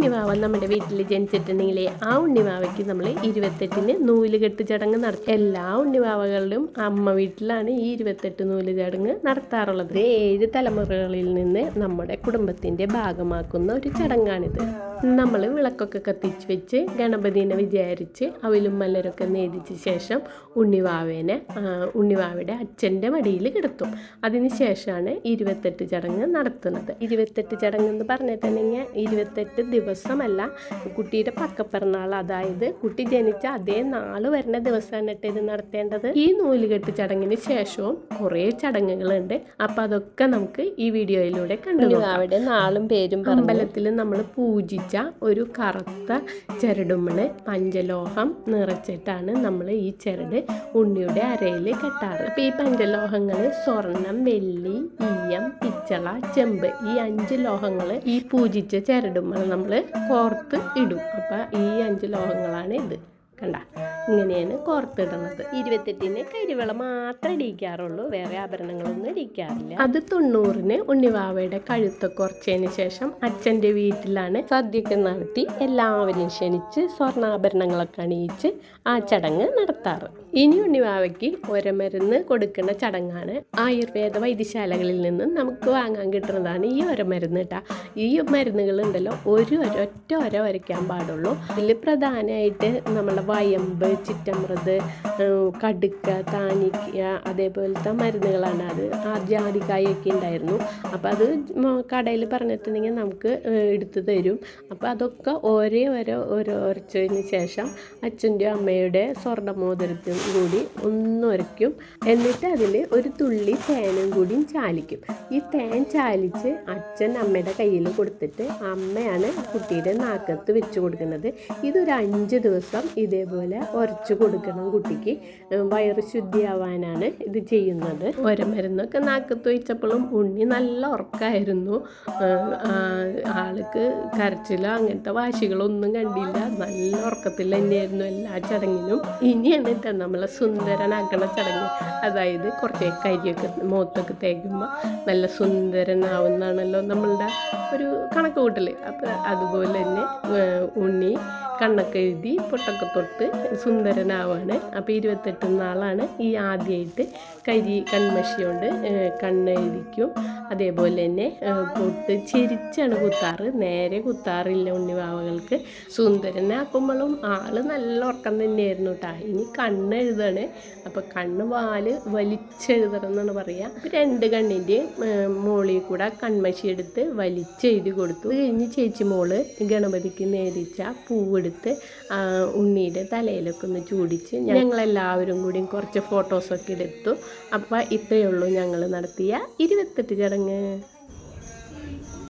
ഉണ്ണിവാവ നമ്മുടെ വീട്ടിൽ ജനിച്ചിട്ടുണ്ടെങ്കിൽ ആ ഉണ്ണിമാവയ്ക്ക് നമ്മൾ ഇരുപത്തെട്ടിന് നൂലുകെട്ട് ചടങ്ങ് നടത്തും. എല്ലാ ഉണ്ണിമാവകളിലും അമ്മ വീട്ടിലാണ് ഈ ഇരുപത്തെട്ട് നൂൽ ചടങ്ങ് നടത്താറുള്ളത് ഏഴ് തലമുറകളിൽ നിന്ന് നമ്മുടെ കുടുംബത്തിന്റെ ഭാഗമാക്കുന്ന ഒരു ചടങ്ങാണിത്. നമ്മൾ വിളക്കൊക്കെ കത്തിച്ച് വെച്ച് ഗണപതിനെ വിചാരിച്ച് അവലും മലരൊക്കെ നേദിച്ച ശേഷം ഉണ്ണിവാവേനെ ഉണ്ണിവാവയുടെ അച്ഛന്റെ മടിയിൽ കിടത്തും. അതിനുശേഷമാണ് ഇരുപത്തെട്ട് ചടങ്ങ് നടത്തുന്നത്. ഇരുപത്തെട്ട് ചടങ്ങ് എന്ന് പറഞ്ഞിട്ടുണ്ടെങ്കിൽ ഇരുപത്തെട്ട് ദിവസമല്ല. കുട്ടിയുടെ പക്കപ്പിറന്നാൾ. അതായത് കുട്ടി ജനിച്ച അതേ നാൾ വരുന്ന ദിവസമാണ് കേട്ടോ ഇത് നടത്തേണ്ടത്. ഈ നൂലുകെട്ട് ചടങ്ങിന് ശേഷവും കുറേ ചടങ്ങുകളുണ്ട്. അപ്പം അതൊക്കെ നമുക്ക് ഈ വീഡിയോയിലൂടെ കണ്ടു അവിടെ നാളും പേരും അമ്പലത്തിൽ നമ്മൾ പൂജിച്ച ഒരു കറുത്ത ചരടുമ്മൾ പഞ്ചലോഹം നിറച്ചിട്ടാണ് നമ്മൾ ഈ ചരട് ഉണ്ണിയുടെ അരയിൽ കെട്ടാറ്. അപ്പം ഈ പഞ്ചലോഹങ്ങൾ സ്വർണം വെള്ളി ഈയം പിച്ചള ചെമ്പ് ഈ അഞ്ച് ലോഹങ്ങൾ ഈ പൂജിച്ച ചരടുമ്മൾ നമ്മൾ കോർത്ത് ഇടും. അപ്പം ഈ അഞ്ച് ലോഹങ്ങളാണ് ഇത്. കണ്ട. ഇങ്ങനെയാണ് കോർത്തിടുന്നത്. ഇരുപത്തെട്ടിന് കരിവള മാത്രമേ ഇടിക്കാറുള്ളൂ. വേറെ ആഭരണങ്ങളൊന്നും ഇടിക്കാറില്ല. അത് തൊണ്ണൂറിന് ഉണ്ണിവാവയുടെ കഴുത്ത് കുറച്ചതിന് ശേഷം അച്ഛന്റെ വീട്ടിലാണ് സദ്യക്ക് നടത്തി എല്ലാവരും ക്ഷണിച്ച് സ്വർണാഭരണങ്ങളൊക്കെ അണിയിച്ച് ആ ചടങ്ങ് നടത്താറ്. ഇനി ഉണ്ണിവാവയ്ക്ക് ഒരമരുന്ന് കൊടുക്കുന്ന ചടങ്ങാണ്. ആയുർവേദ വൈദ്യശാലകളിൽ നിന്ന് നമുക്ക് വാങ്ങാൻ കിട്ടുന്നതാണ് ഈ ഒരമരുന്ന് കേട്ടോ ഈ മരുന്നുകൾ ഉണ്ടല്ലോ ഒരു ഒരൊറ്റ ഒര വരയ്ക്കാൻ പാടുള്ളൂ. ഇതിൽ പ്രധാനമായിട്ട് നമ്മളെ വയമ്പ് ചിറ്റമൃത് കടുക്ക താനിക്ക അതേപോലത്തെ മരുന്നുകളാണ് അത് ആ ജാതിക്കായൊക്കെ ഉണ്ടായിരുന്നു. അപ്പോൾ അത് കടയിൽ പറഞ്ഞിട്ടുണ്ടെങ്കിൽ നമുക്ക് എടുത്തു തരും. അപ്പോൾ അതൊക്കെ ഒരേ ഓരോ ഓരോ ഉരച്ചതിന് ശേഷം അച്ഛന്റെയും അമ്മയുടെ സ്വർണമോതിരത്തിൽ കൂടി ഒന്നുരയ്ക്കും എന്നിട്ട് അതിൽ ഒരു തുള്ളി തേനും കൂടി ചാലിക്കും. ഈ തേൻ ചാലിച്ച് അച്ഛൻ അമ്മയുടെ കയ്യിൽ കൊടുത്തിട്ട് അമ്മയാണ് കുട്ടിയുടെ നാക്കത്ത് വെച്ച് കൊടുക്കുന്നത്. ഇതൊരു അഞ്ച് ദിവസം ഇതേപോലെ ഉരച്ച് കൊടുക്കണം കുട്ടിക്ക്. വയറ് ശുദ്ധിയാവാനാണ് ഇത് ചെയ്യുന്നത്. ഒരമരുന്നൊക്കെ നാക്കത്ത് വെച്ചപ്പോഴും ഉണ്ണി നല്ല ഉറക്കായിരുന്നു. ആൾക്ക് കരച്ചിലോ അങ്ങനത്തെ വാശികളൊന്നും കണ്ടില്ല. നല്ല ഉറക്കത്തിൽ തന്നെയായിരുന്നു എല്ലാ ചടങ്ങിനും ഇനിയാണ് കേട്ടോ നമ്മളെ സുന്ദരനാക്കണ ചടങ്ങ്. അതായത് കുറച്ച് കരിയൊക്കെ മുഖത്തൊക്കെ തേക്കുമ്പോൾ നല്ല സുന്ദരനാവുന്നതാണല്ലോ നമ്മളുടെ ഒരു കണക്ക് കൂട്ടൽ അപ്പോൾ അതുപോലെ തന്നെ ഉണ്ണി കണ്ണൊക്കെ എഴുതി പൊട്ടൊക്കെ തൊട്ട് സുന്ദരനാവാണ്. അപ്പോൾ ഇരുപത്തെട്ട് നാളാണ് ഈ ആദ്യമായിട്ട് കരി കൺമഷി കൊണ്ട് ഏഹ് കണ്ണെഴുതിക്കും അതേപോലെ തന്നെ പൊട്ട് ചിരിച്ചാണ് കുത്താറ്. നേരെ കുത്താറില്ല ഉണ്ണിവാവകൾക്ക് സുന്ദരനാക്കുമ്പോഴും ആൾ നല്ല ഉറക്കം തന്നെയായിരുന്നു കേട്ടോ ഇനി കണ്ണ് എഴുതാണ്. അപ്പോൾ കണ്ണ് വാൽ വലിച്ചെഴുതണം എന്നാണ് പറയുക അപ്പോൾ രണ്ട് കണ്ണിന്റെയും മോളിൽ കൂടെ കൺമഷി എടുത്ത് വലിച്ചെഴുതി കൊടുത്തു. കഴിഞ്ഞ് ചേച്ചി മോൾ ഗണപതിക്ക് നേരിച്ച പൂവെടുത്ത്. ആ, ഉണ്ണിയുടെ തലയിലൊക്കെ ഒന്ന് ചൂടിച്ച് ഞങ്ങളെല്ലാവരും കൂടിയും കുറച്ച് ഫോട്ടോസൊക്കെ എടുത്തു. അപ്പോൾ ഇത്രയേ ഉള്ളൂ ഞങ്ങൾ നടത്തിയ ഇരുപത്തെട്ട് ചടങ്ങ്.